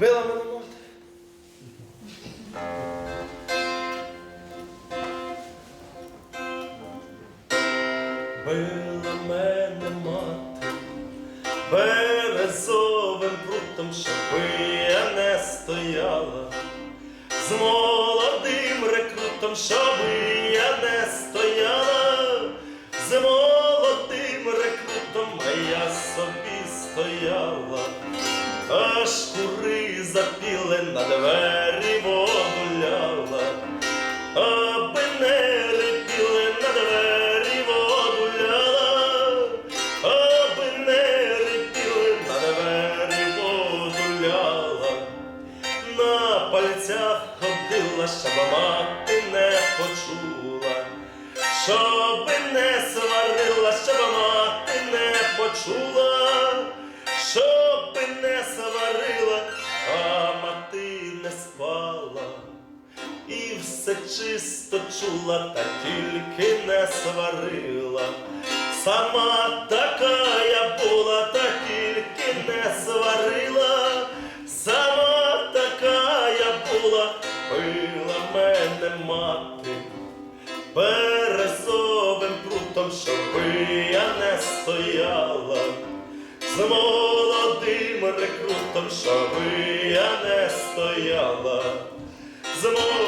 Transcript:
Била мене мати. Била мене мати березовим прутом, щоби я не стояла, з молодим рекрутом, щоби я не стояла, з молодим рекрутом, а я собі стояла, аж кури запіли на двері воду ляла, аби не репіли на двері воду ляла, аби не репіли на двері воду ляла, на пальцях ходила, щоб мати не почула, все чисто чула, та тільки не сварила. Сама така я була, та тільки не сварила. Сама така я була, била мене мати. Березовим прутом, щоби я не стояла. З молодим рекрутом, щоби я не стояла з молодим